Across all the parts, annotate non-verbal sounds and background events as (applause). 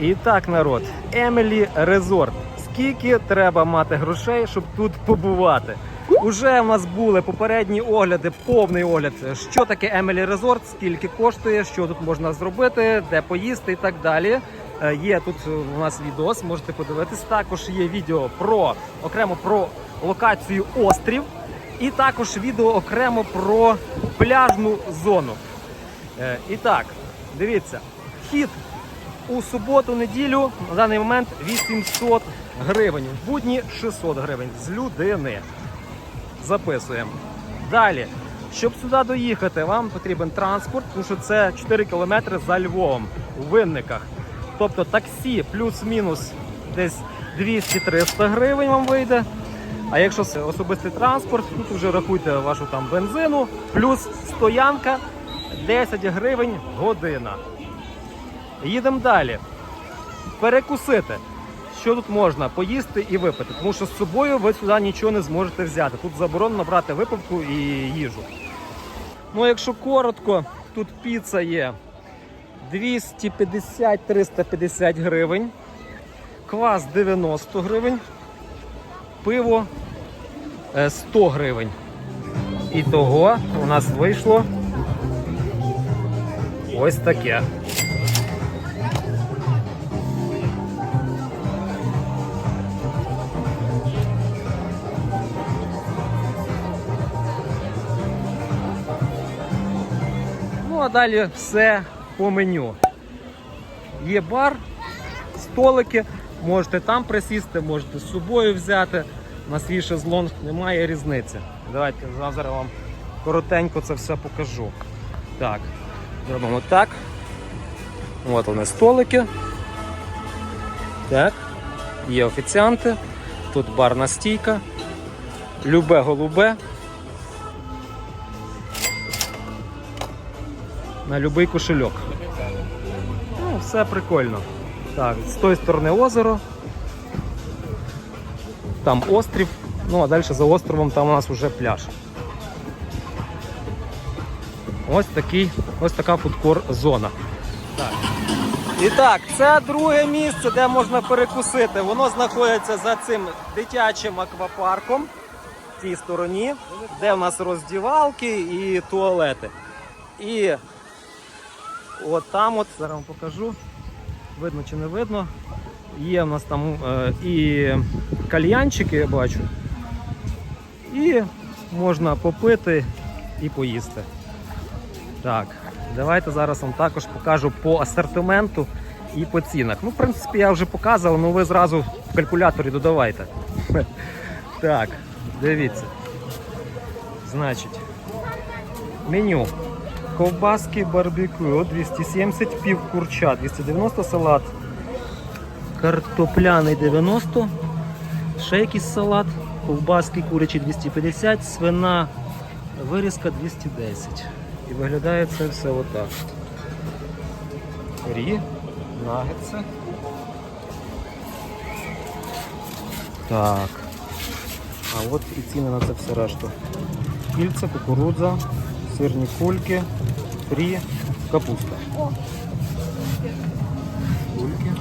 І так, народ, Емілі Резорт. Скільки треба мати грошей, щоб тут побувати? Уже в нас були попередні огляди, повний огляд, що таке Емілі Резорт, скільки коштує, що тут можна зробити, де поїсти і так далі. Е, Є тут у нас відос, можете подивитись. Також є відео про окремо про локацію острів, і також відео окремо про пляжну зону. Е, І так, дивіться, вхід у суботу-неділю на даний момент 800 гривень. В будні 600 гривень з людини. Записуємо. Далі, щоб сюди доїхати, вам потрібен транспорт, тому що це 4 кілометри за Львовом у винниках. Тобто таксі плюс-мінус десь 200-300 гривень вам вийде. А якщо це особистий транспорт, тут вже рахуйте вашу там бензину, плюс стоянка 10 гривень година. Їдемо далі. Перекусити. Що тут можна? Поїсти і випити. Тому що з собою ви сюди нічого не зможете взяти. Тут заборонено брати випивку і їжу. Ну, якщо коротко, тут піца є 250-350 гривень, квас 90 гривень, пиво е, 100 гривень. І того у нас вийшло ось таке. А далі все по меню. Є бар, столики, можете там присісти, можете з собою взяти на свій шезлонг, немає різниці. Давайте зараз вам коротенько це все покажу. Так, робимо так. От вони столики. Так. Є офіціанти. Тут барна стійка. Любе голубе. На будь-який кошельок. Ну, все прикольно. Так, з тої сторони озеро. Там острів. Ну а далі за островом там у нас вже пляж. Ось такий, ось така фудкор зона. Так. І так, це друге місце, де можна перекусити. Воно знаходиться за цим дитячим аквапарком в тій стороні, де в нас роздівалки і туалети. І от там, от, зараз вам покажу, видно чи не видно. Є в нас там е, і кальянчики, я бачу. І можна попити і поїсти. Так, давайте зараз вам також покажу по асортименту і по цінах. Ну, в принципі, я вже показував, але ви зразу в калькуляторі додавайте. Так, дивіться. Значить, меню. Ковбаски барбекю 270, пів курча 290 салат. Картопляний 90, ще якийсь салат, ковбаски курячі 250, свина вирізка 210. І виглядає це все отак. Рі, нагетси. Так. А от і ціни на це все решту. Кільце, кукурудза, сирні кульки, фрі, капуста. Кульки.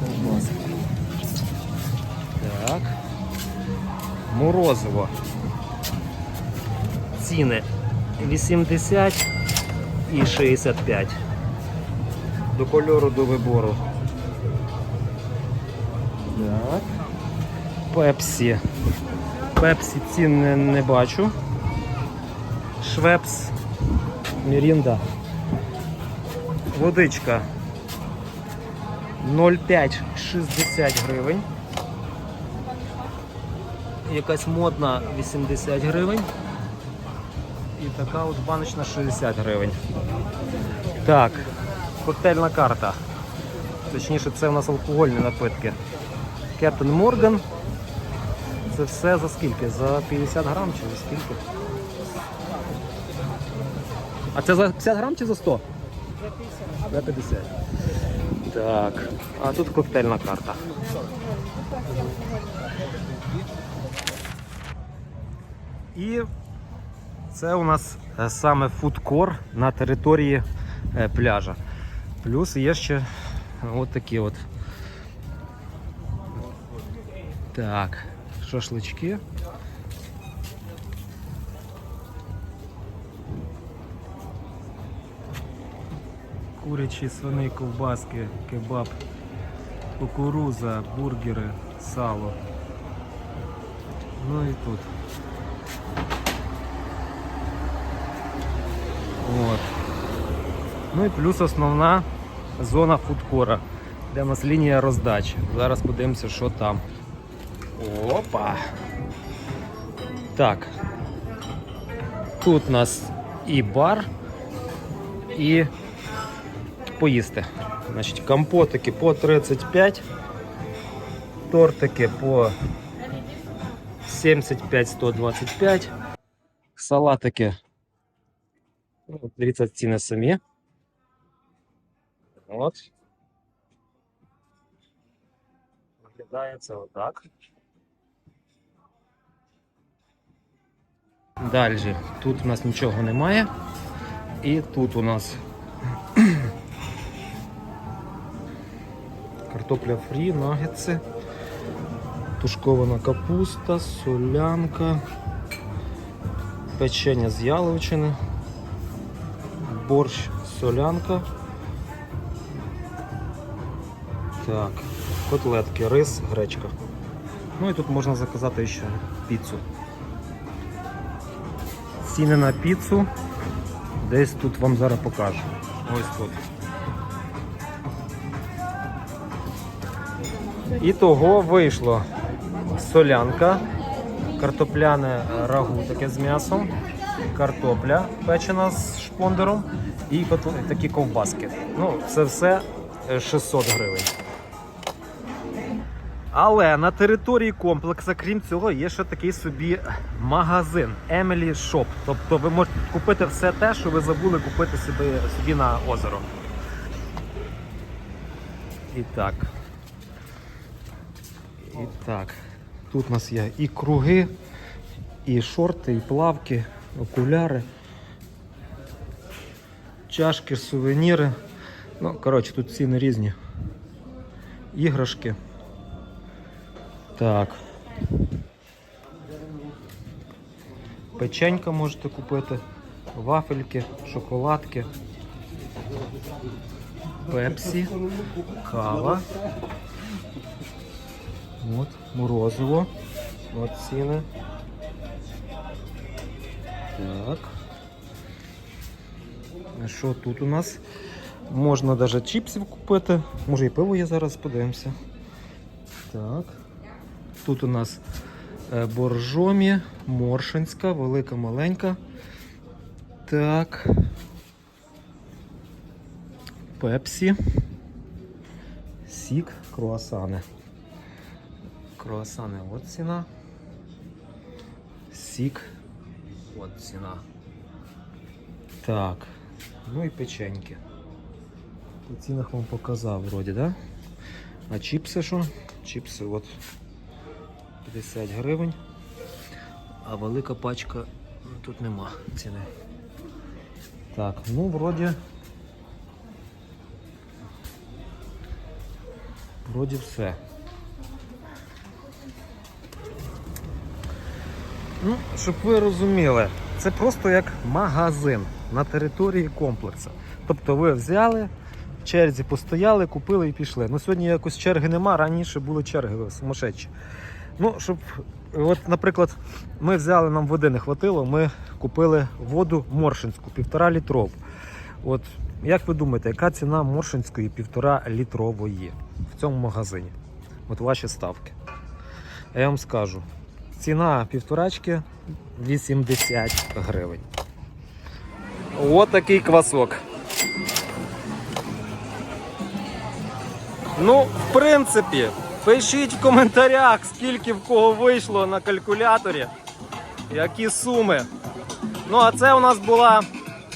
Ковбаски. Так. Морозиво. Ціни 80 і 65. До кольору до вибору. Так. Пепсі. Пепсі цін не, не бачу. Швепс. Мірінда. Водичка 0,5 60 гривень. Якась модна 80 гривень. І така от баночна 60 гривень. Так, коктейльна карта. Точніше, це у нас алкогольні напитки. Кептен Морган. Це все за скільки? За 50 грам чи за скільки? А це за 50 грам чи за 100? За 50. Так. А тут коктейльна карта. І це у нас е, саме фудкор на території е, пляжа. Плюс є ще от такі от. Так, шашлички. Курячі, свини, ковбаски, кебаб, кукуруза, бургери, сало. Ну і тут. От. Ну і плюс основна зона фудкора, де у нас лінія роздачі. Зараз подивимося, що там. Опа! Так. Тут у нас і бар, і поїсти. Значить, компотики по 35, тортики по 75-125, салатики. Ну, от Дивіться ціни самі. От. Виглядає це отак. Далі. Тут у нас нічого немає. І тут у нас (clears throat) картопля фрі, нагетси, тушкована капуста, солянка, печення з яловичини, борщ, солянка. Так, котлетки, рис, гречка. Ну і тут можна заказати ще піцу. Ціни на піцу десь тут вам зараз покажу. Ось тут. І того вийшло солянка, картопляне рагу таке з м'ясом, картопля печена з шпондером і такі ковбаски. Ну, це все е, 600 гривень. Але на території комплексу, крім цього, є ще такий собі магазин Emily Shop. Тобто ви можете купити все те, що ви забули купити собі, собі на озеро. І так. І так. Тут у нас є і круги, і шорти, і плавки, окуляри, чашки, сувеніри. Ну, коротше, тут ціни різні. Іграшки. Так. Печенька можете купити, вафельки, шоколадки, пепсі, кава. От, морозиво. От ціни. Так. Що тут у нас? Можна навіть чіпсів купити. Може і пиво є зараз, подивимося. Так. Тут у нас е, боржомі, моршинська, велика, маленька. Так. Пепсі. Сік, круасани. Круасани, от ціна. Сік, от ціна. Так. Ну і печеньки. По цінах вам показав вроді, да? А чіпси що? Чіпси от 50 гривень. А велика пачка ну, тут нема ціни. Так, ну вроді. Вроді все. Ну, щоб ви розуміли, це просто як магазин на території комплексу. Тобто ви взяли, в черзі постояли, купили і пішли. Ну сьогодні якось черги нема, раніше були черги сумасшедші. Ну, щоб, от, наприклад, ми взяли, нам води не хватило, ми купили воду моршинську, півтора літрову. От, як ви думаєте, яка ціна моршинської півтора літрової в цьому магазині? От ваші ставки. Я вам скажу, ціна півторачки 80 гривень. От такий квасок. Ну, в принципі, пишіть в коментарях, скільки в кого вийшло на калькуляторі, які суми. Ну, а це у нас була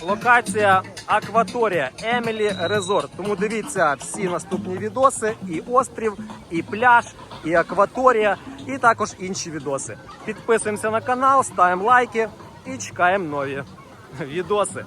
локація Акваторія Емілі Резорт. Тому дивіться всі наступні відоси: і острів, і пляж, і акваторія, і також інші відоси. Підписуємося на канал, ставимо лайки і чекаємо нові відоси.